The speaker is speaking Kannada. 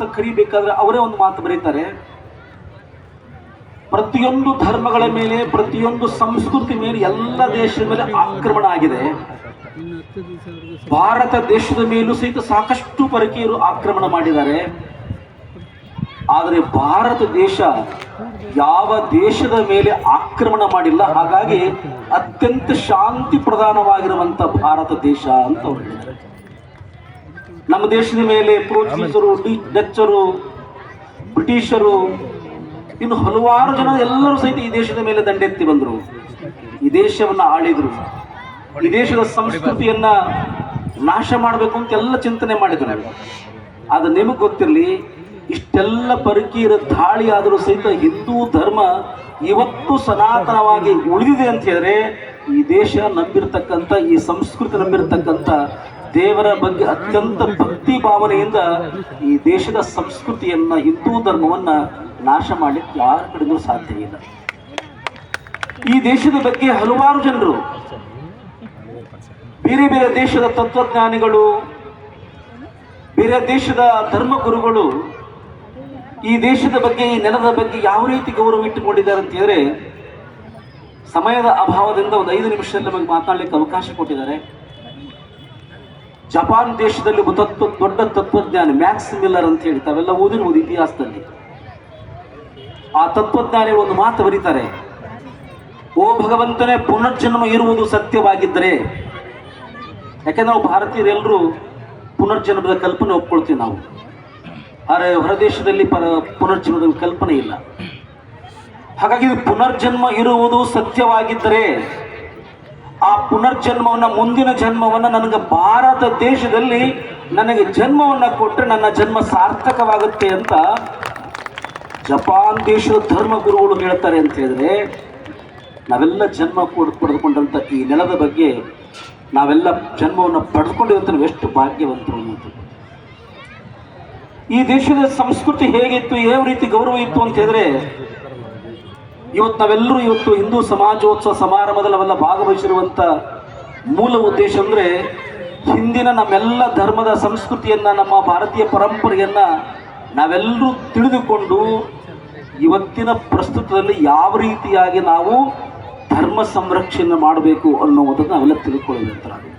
ಅಂತ ಕರಿಬೇಕಾದ್ರೆ ಅವರೇ ಒಂದು ಮಾತು ಬರೀತಾರೆ. ಪ್ರತಿಯೊಂದು ಧರ್ಮಗಳ ಮೇಲೆ, ಪ್ರತಿಯೊಂದು ಸಂಸ್ಕೃತಿ ಮೇಲೆ ಎಲ್ಲ ದೇಶದ ಮೇಲೆ ಆಕ್ರಮಣ ಆಗಿದೆ. ಭಾರತ ದೇಶದ ಮೇಲೂ ಸಹಿತ ಸಾಕಷ್ಟು ಪರಕೀಯರು ಆಕ್ರಮಣ ಮಾಡಿದ್ದಾರೆ. ಆದರೆ ಭಾರತ ದೇಶ ಯಾವ ದೇಶದ ಮೇಲೆ ಆಕ್ರಮಣ ಮಾಡಿಲ್ಲ, ಹಾಗಾಗಿ ಅತ್ಯಂತ ಶಾಂತಿ ಪ್ರಧಾನವಾಗಿರುವಂತ ಭಾರತ ದೇಶ ಅಂತ ಅವರು ಹೇಳಿದ್ದಾರೆ ನಮ್ಮ ದೇಶದ ಮೇಲೆ ಪೋರ್ಚುಗೀಸರು ಡಚ್ಚರು, ಬ್ರಿಟಿಷರು, ಇನ್ನು ಹಲವಾರು ಜನ ಎಲ್ಲರೂ ಸಹಿತ ಈ ದೇಶದ ಮೇಲೆ ದಂಡೆತ್ತಿ ಬಂದರು. ಈ ದೇಶವನ್ನು ಆಳಿದರು. ಈ ದೇಶದ ಸಂಸ್ಕೃತಿಯನ್ನ ನಾಶ ಮಾಡಬೇಕು ಅಂತ ಎಲ್ಲ ಚಿಂತನೆ ಮಾಡಿದ್ರು. ಆದ್ರೆ ನಿಮಗೆ ಗೊತ್ತಿರಲಿ, ಇಷ್ಟೆಲ್ಲ ಪರಕೀಯರ ದಾಳಿ ಆದರೂ ಸಹಿತ ಹಿಂದೂ ಧರ್ಮ ಇವತ್ತು ಸನಾತನವಾಗಿ ಉಳಿದಿದೆ ಅಂತ ಹೇಳಿದ್ರೆ, ಈ ದೇಶ ನಂಬಿರ್ತಕ್ಕಂಥ, ಈ ಸಂಸ್ಕೃತಿ ನಂಬಿರ್ತಕ್ಕಂಥ ದೇವರ ಬಗ್ಗೆ ಅತ್ಯಂತ ಭಕ್ತಿ ಭಾವನೆಯಿಂದ ಈ ದೇಶದ ಸಂಸ್ಕೃತಿಯನ್ನ, ಹಿಂದೂ ಧರ್ಮವನ್ನ ನಾಶ ಮಾಡಲಿಕ್ಕೆ ಯಾರ ಕಡೆಗೂ ಸಾಧ್ಯ ಇಲ್ಲ. ಈ ದೇಶದ ಬಗ್ಗೆ ಹಲವಾರು ಜನರು, ಬೇರೆ ಬೇರೆ ದೇಶದ ತತ್ವಜ್ಞಾನಿಗಳು, ಬೇರೆ ದೇಶದ ಧರ್ಮಗುರುಗಳು ಈ ದೇಶದ ಬಗ್ಗೆ, ಈ ನೆಲದ ಬಗ್ಗೆ ಯಾವ ರೀತಿ ಗೌರವ ಇಟ್ಟುಕೊಂಡಿದ್ದಾರೆ ಅಂತ ಹೇಳಿದ್ರೆ, ಸಮಯದ ಅಭಾವದಿಂದ ಒಂದು ಐದು ನಿಮಿಷದಲ್ಲಿ ನಮಗೆ ಮಾತನಾಡಲಿಕ್ಕೆ ಅವಕಾಶ ಕೊಟ್ಟಿದ್ದಾರೆ. ಜಪಾನ್ ದೇಶದಲ್ಲಿ ತತ್ವ, ದೊಡ್ಡ ತತ್ವಜ್ಞಾನಿ, ಮ್ಯಾಕ್ಸ್ ಮಿಲ್ಲರ್ ಅಂತ ಹೇಳಿ ತಾವೆಲ್ಲ ಓದಿರ್ಬೋದು ಇತಿಹಾಸದಲ್ಲಿ. ಆ ತತ್ವಜ್ಞಾನಿ ಒಂದು ಮಾತು ಬರೀತಾರೆ, ಓ ಭಗವಂತನೇ ಪುನರ್ಜನ್ಮ ಇರುವುದು ಸತ್ಯವಾಗಿದ್ದರೆ, ಯಾಕೆಂದ್ರೆ ನಾವು ಭಾರತೀಯರೆಲ್ಲರೂ ಪುನರ್ಜನ್ಮದ ಕಲ್ಪನೆ ಒಪ್ಕೊಳ್ತೀವಿ ನಾವು. ಆದರೆ ಹೊರದೇಶದಲ್ಲಿ ಪರ, ಪುನರ್ಜನ್ಮದ ಕಲ್ಪನೆ ಇಲ್ಲ. ಹಾಗಾಗಿ ಪುನರ್ಜನ್ಮ ಇರುವುದು ಸತ್ಯವಾಗಿದ್ದರೆ ಆ ಪುನರ್ಜನ್ಮವನ್ನ, ಮುಂದಿನ ಜನ್ಮವನ್ನ ನನಗೆ ಭಾರತ ದೇಶದಲ್ಲಿ ನನಗೆ ಜನ್ಮವನ್ನ ಕೊಟ್ಟರೆ ನನ್ನ ಜನ್ಮ ಸಾರ್ಥಕವಾಗುತ್ತೆ ಅಂತ ಜಪಾನ್ ದೇಶದ ಧರ್ಮಗುರುಗಳು ಹೇಳ್ತಾರೆ ಅಂತ ಹೇಳಿದ್ರೆ, ನಾವೆಲ್ಲ ಜನ್ಮ ಕೊಡ್ ಪಡೆದುಕೊಂಡಂಥ ಈ ನೆಲದ ಬಗ್ಗೆ ನಾವೆಲ್ಲ ಜನ್ಮವನ್ನು ಪಡೆದುಕೊಂಡಿರುವಂತ ನಾವು ಎಷ್ಟು ಭಾಗ್ಯವಂತರು ಅನ್ನೋದು. ಈ ದೇಶದ ಸಂಸ್ಕೃತಿ ಹೇಗಿತ್ತು, ಯಾವ ರೀತಿ ಗೌರವ ಇತ್ತು ಅಂತ ಹೇಳಿದ್ರೆ ಇವತ್ತು ನಾವೆಲ್ಲರೂ ಇವತ್ತು ಹಿಂದೂ ಸಮಾಜೋತ್ಸವ ಸಮಾರಂಭದಲ್ಲಿ ನಾವೆಲ್ಲ ಭಾಗವಹಿಸಿರುವಂಥ ಮೂಲ ಉದ್ದೇಶ ಅಂದರೆ ಹಿಂದಿನ ನಮ್ಮೆಲ್ಲ ಧರ್ಮದ ಸಂಸ್ಕೃತಿಯನ್ನು, ನಮ್ಮ ಭಾರತೀಯ ಪರಂಪರೆಯನ್ನು ನಾವೆಲ್ಲರೂ ತಿಳಿದುಕೊಂಡು ಇವತ್ತಿನ ಪ್ರಸ್ತುತದಲ್ಲಿ ಯಾವ ರೀತಿಯಾಗಿ ನಾವು ಧರ್ಮ ಸಂರಕ್ಷಣೆ ಮಾಡಬೇಕು ಅನ್ನುವುದನ್ನು ನಾವೆಲ್ಲ ತಿಳ್ಕೊಳ್ಳಬೇಕು